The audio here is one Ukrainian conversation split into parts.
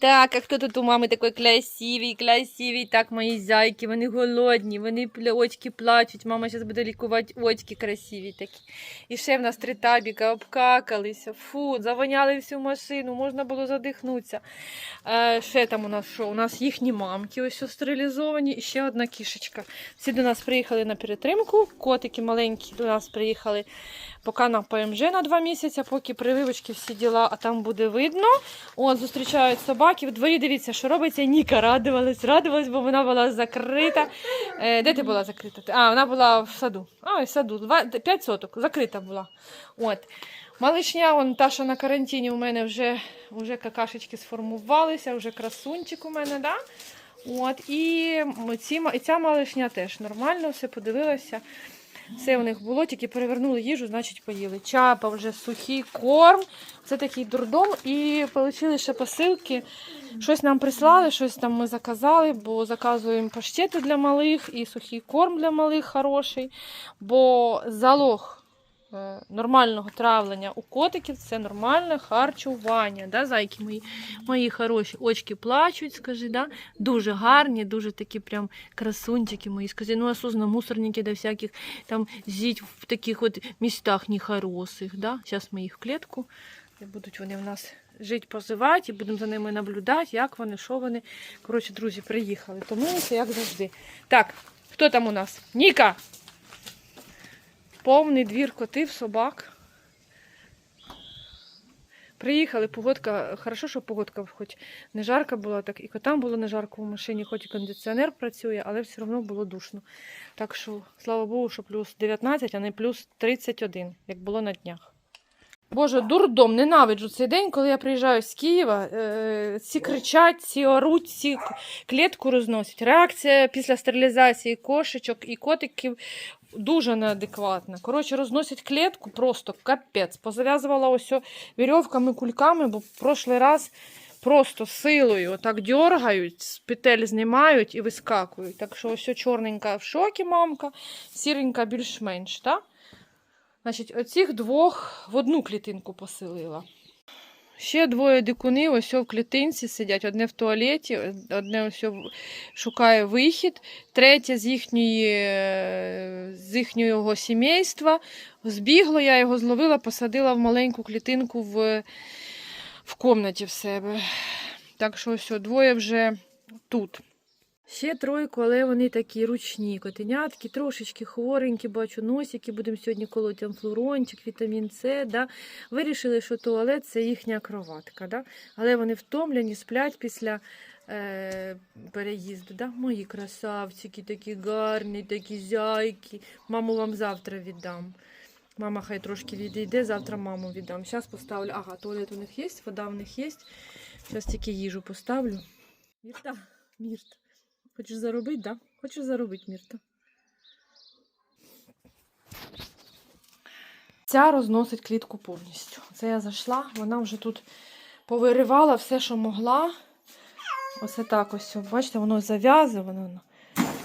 Так, а хто тут у мами такий красивий, красивий? Так, мої зайки, вони голодні, вони очки плачуть. Мама зараз буде лікувати очки красиві такі. І ще в нас три табіка обкакалися. Фу, завоняли всю машину, можна було задихнутися. Е, ще там у нас що? У нас їхні мамки ось стерилізовані і ще одна кішечка. Всі до нас приїхали на перетримку. Котики маленькі до нас приїхали поки на ПМЖ на два місяці, поки прививочки всі діла, а там буде видно. От, зустрічають собаки. В дворі дивіться, що робиться. Ніка радувалась, радувалась, бо вона була закрита. Е, де ти була закрита? А, вона була в саду. А, в саду. Два, п'ять соток, закрита була. От. Малишня, вон, та, що на карантині у мене вже, вже какашечки сформувалися, вже красунчик у мене, да? От, і, ці, і ця малишня теж нормально, все подивилася. Все у них було, тільки перевернули їжу, значить поїли. Чапа вже сухий корм. Це такий дурдом. І отримали ще посилки. Щось нам прислали, щось там ми заказали, бо заказуємо паштети для малих і сухий корм для малих хороший. Бо залог нормального травлення у котиків це нормальне харчування. Да, зайки мої, мої хороші очки плачуть, скажи, да? дуже гарні, дуже такі прям красунчики мої. Скажи, ну осознанно мусорники до всяких там зіть в таких от містах нехороших. Да? Зараз ми їх в клітку, будуть вони в нас жити, позивати, і будемо за ними наблюдати, як вони, що вони. Коротше, друзі, приїхали. Тому як завжди. Так, хто там у нас? Ніка! Повний двір котів, собак. Приїхали, погодка, хорошо, що погодка хоч не жарка була, так і котам було не жарко в машині, хоч і кондиціонер працює, але все одно було душно. Так що, слава Богу, що плюс 19, а не плюс 31, як було на днях. Боже, дурдом, ненавиджу цей день, коли я приїжджаю з Києва. Е, ці кричать, ці оруть, к- клітку розносять. Реакція після стерилізації кошечок і котиків дуже неадекватна. Коротше, розносять клітку просто капець. Позав'язувала ось вірьовками, кульками, бо в прошлий раз просто силою отак дергають, з петель знімають і вискакують. Так що ось чорненька в шокі мамка, сіренька більш-менш. так? Значить, оцих двох в одну клітинку поселила. Ще двоє дикуни ось в клітинці сидять. Одне в туалеті, одне ось шукає вихід, третє з, їхньої, з їхнього сімейства. Збігло, я його зловила, посадила в маленьку клітинку в, в комнаті в себе. Так що ось двоє вже тут. Ще тройку, але вони такі ручні котенятки, трошечки хворенькі, бачу, носики. Будемо сьогодні колоти амфлорончик, вітамін С. Да? Вирішили, що туалет це їхня кроватка. Да? Але вони втомлені, сплять після е, переїзду. Да? Мої красавчики, такі гарні, такі зяйки. Маму вам завтра віддам. Мама хай трошки відійде, завтра маму віддам. Зараз поставлю. Ага, туалет у них є, вода в них є. Зараз тільки їжу поставлю. Мірта, Мірта. Хочеш заробити, да? Хочеш заробити, Мірта. Ця розносить клітку повністю. Це я зайшла, вона вже тут повиривала все, що могла. Ось так ось. Бачите, воно зав'язано.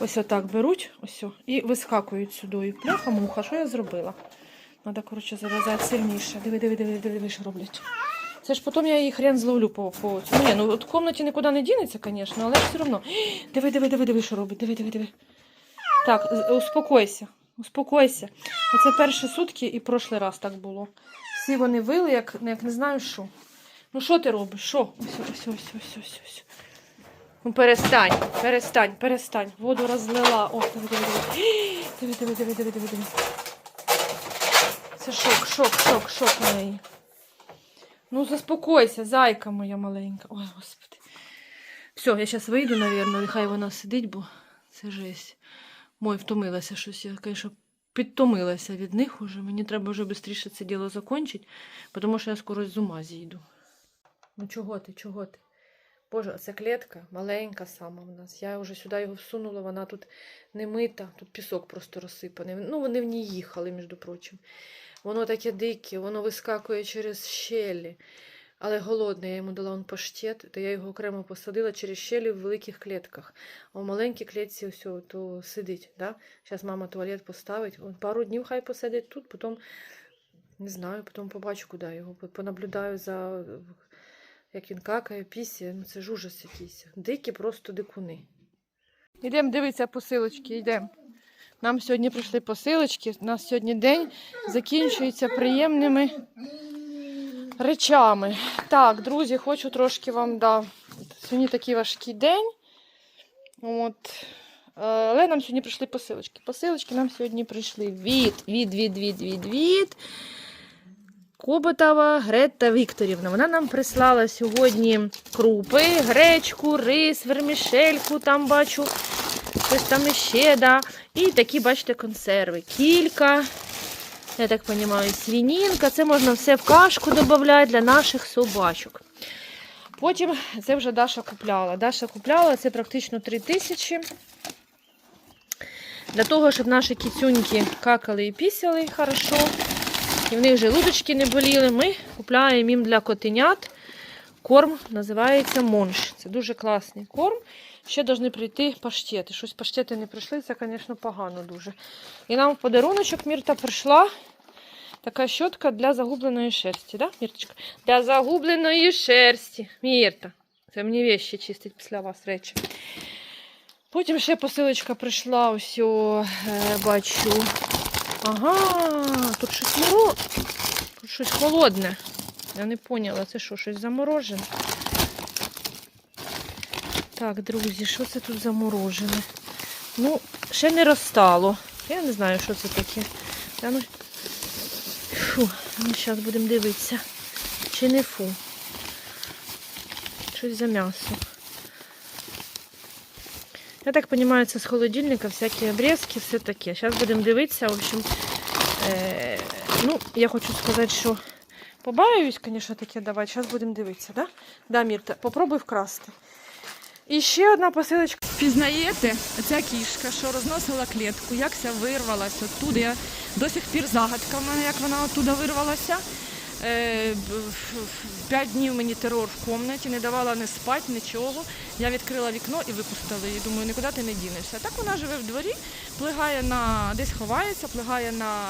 Ось отак беруть ось, і вискакують сюди. Пляха муха, що я зробила? Треба, коротше, зав'язати сильніше. Диви, диви, диви, диви, диви, що роблять. Це ж потім я її хрен зловлю по, по цьому. Ні, ну от в кімнаті нікуди не дінеться, звісно, але все одно. Диви, диви, диви, диви, що робить. Диви, диви, диви. Так, успокойся. Успокойся. Оце перші сутки і прошлий раз так було. Всі вони вили, як, як не знаю що. Ну що ти робиш? Що? Ось, ось, ось, ось, ось, ось. Ну перестань, перестань, перестань. Воду розлила. О, диви, диви. Диви, диви, диви, диви, диви, диви. Це шок, шок, шок, шок у неї. Ну, заспокойся, зайка моя маленька. Ой, господи. Все, я зараз вийду, мабуть, нехай вона сидить, бо це жесть. Мой втомилася щось. Я, звісно, підтомилася від них уже. Мені треба вже швидше це діло закінчити, тому що я скоро з ума зійду. Ну чого ти, чого ти? Боже, це клітка маленька сама в нас. Я вже сюди його всунула, вона тут не мита, тут пісок просто розсипаний. Ну, вони в ній їхали, між прочим. Воно таке дике, воно вискакує через щелі. Але голодне, я йому дала он паштет, то я його окремо посадила через щелі в великих клітках. А в маленькій клітці ось то сидить. Да? Зараз мама туалет поставить. Он пару днів хай посидить тут, потім не знаю, потім побачу, куди його. Понаблюдаю за як він какає, пісє. Ну це ж ужас якийсь. Дикі просто дикуни. Йдемо дивитися посилочки, йдемо. Нам сьогодні прийшли посилочки. У нас сьогодні день закінчується приємними речами. Так, друзі, хочу трошки вам да. Сьогодні такий важкий день. От. Е, Але нам сьогодні прийшли посилочки. Посилочки нам сьогодні прийшли від, від, від, від, від, від. Коботова Грета Вікторівна. Вона нам прислала сьогодні крупи, гречку, рис, вермішельку, там бачу, щось там іще, да. І такі, бачите, консерви. Кілька. Я так розумію, свінінка. Це можна все в кашку додати для наших собачок. Потім це вже Даша купляла. Даша купляла це практично 3 тисячі. Для того, щоб наші кіцюньки какали і пісяли хорошо, і в них желудочки не боліли, ми купляємо їм для котенят корм, називається монш. Це дуже класний корм. Ще повинні прийти паштети. Щось паштети не прийшли, це, звісно, погано дуже. І нам в подаруночок Мірта прийшла така щотка для загубленої шерсті, да, Мірточка? Для загубленої шерсті. Мірта. Це мені вещі чистить після вас речі. Потім ще посилочка прийшла, ось, е, бачу. Ага, тут щось моро... Тут щось холодне. Я не поняла, це що, щось заморожене? Так, друзі, що це тут заморожене? Ну, ще не розстало. Я не знаю, що це таке. Та ну... Фу, ну зараз будемо дивитися. Чи не фу. Щось за м'ясо. Я так розумію, це з холодильника, всякі обрізки, все таке. Зараз будемо дивитися. В общем, е, ну, я хочу сказати, що побаюсь, звісно, таке давати. Зараз будемо дивитися, да? Да, Мірта, попробуй вкрасти. І ще одна посилочка. Пізнаєте, ця кішка, що розносила клітку, як ся вирвалася оттуда. Я до сих пір загадка в мене, як вона оттуда вирвалася. Е, П'ять днів мені терор в кімнаті, не давала не спати, нічого. Я відкрила вікно і випустила її. Думаю, нікуди ти не дінешся. Так вона живе в дворі, плигає на десь ховається, плигає на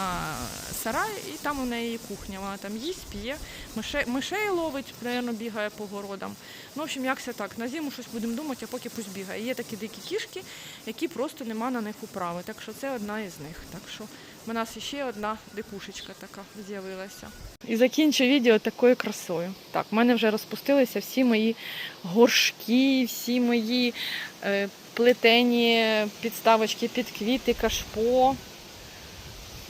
сарай, і там у неї кухня. Вона там їсть, п'є, мишей, мишей ловить, напевно, бігає по городам. Ну, в общем, як це так. На зиму щось будемо думати, а поки пусть бігає. Є такі дикі кішки, які просто нема на них управи. Так що це одна із них. Так що в нас ще одна дикушечка така з'явилася. І закінчу відео такою красою. Так, в мене вже розпустилися всі мої горшки, всі мої е, плетені підставочки під квіти, кашпо.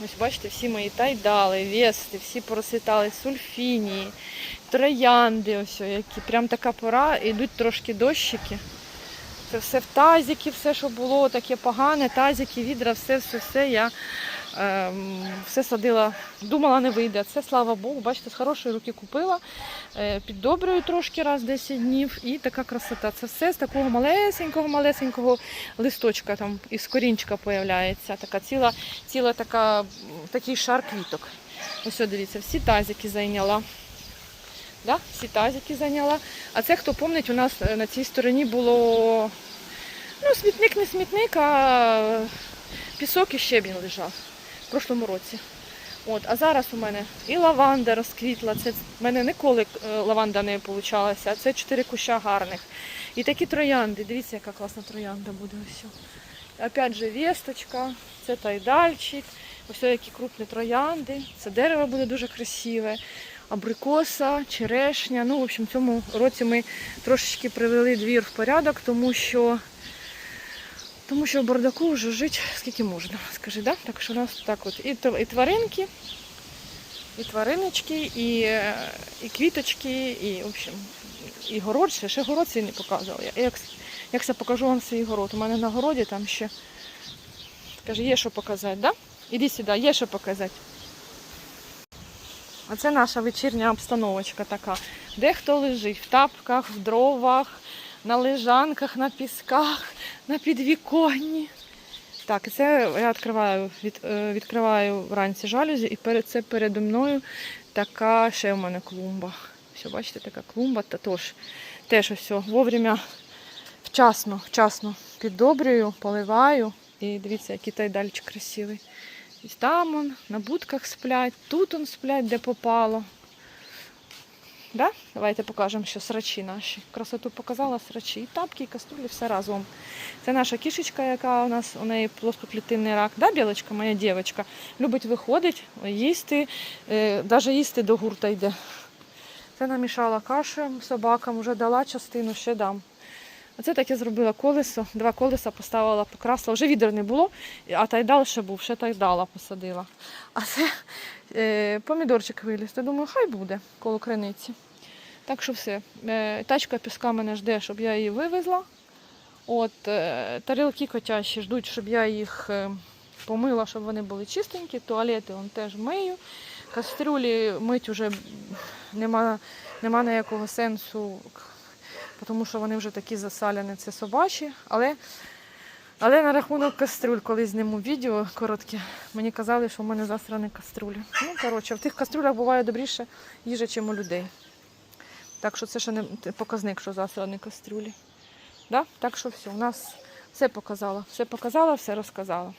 Ось бачите, всі мої тайдали, вести, всі порозцвітали, сульфінії, троянди, ось, які прям така пора, йдуть трошки дощики. Це все в тазики, все, що було таке погане, тазики, відра, все, все, все. Я все садила, думала, не вийде. Це слава Богу, бачите, з хорошої руки купила, е, піддобрюю трошки раз 10 днів і така красота. Це все з такого малесенького, малесенького листочка там із корінчика появляється. Така ціла, ціла така, такий шар квіток. Ось, дивіться, всі тазики зайняла. Да? Всі тазики зайняла. А це, хто пам'ятає, у нас е, на цій стороні було ну, смітник, не смітник, а пісок і щебінь лежав в прошлому році. От, а зараз у мене і лаванда розквітла. Це в мене ніколи е, лаванда не получалася, а це чотири куща гарних. І такі троянди. Дивіться, яка класна троянда буде ось. Опять же, весточка, це тайдальчик, ось які крупні троянди. Це дерево буде дуже красиве. Абрикоса, черешня. Ну, в общем, в цьому році ми трошечки привели двір в порядок, тому що тому що в бардаку вже жити скільки можна, скажи, да? Так що у нас так от і, і тваринки, і твариночки, і, і квіточки, і, в общем, і город, ще, ще город свій не показувала. Я як, як це покажу вам свій город. У мене на городі там ще каже, є що показати, да? Іди сюди, є що показати. Оце наша вечірня обстановочка така. Дехто лежить в тапках, в дровах, на лежанках, на пісках, на підвіконні. Так, це я відкриваю, від, е, відкриваю вранці жалюзі, і перед це передо мною така ще в мене клумба. Все, бачите, така клумба, та тож теж ось вовремя вчасно, вчасно піддобрюю, поливаю. І дивіться, який тайдальчик красивий. Ось там он, на будках сплять, тут он сплять, де попало. Да? Давайте покажемо, що срачі наші. Красоту показала срачі. І тапки, і каструлі, все разом. Це наша кішечка, яка у нас у неї плоскоклітинний рак. Да, білочка, моя дівчинка, любить виходить, їсти, е, навіть їсти до гурта йде. Це намішала каші собакам, вже дала частину, ще дам. Оце таке зробила колесо, два колеса поставила, покрасила. Вже відер не було, а тайдал ще був, ще тайдала посадила. А це е, помідорчик виліз. Я думаю, хай буде коло криниці. Так що все. Е, тачка піска мене жде, щоб я її вивезла. От, е, тарілки котячі ждуть, щоб я їх е, помила, щоб вони були чистенькі. Туалети он теж мию. Кастрюлі мить вже нема, нема ніякого сенсу, тому що вони вже такі засаляні, це собачі. Але, але на рахунок кастрюль, коли зніму відео коротке, мені казали, що в мене засрані кастрюлі. Ну, коротше, в тих кастрюлях буває добріше їжа, ніж у людей. Так що це ще не показник, що засрані кастрюлі. Да? Так що все, у нас все показала. Все показала, все розказала.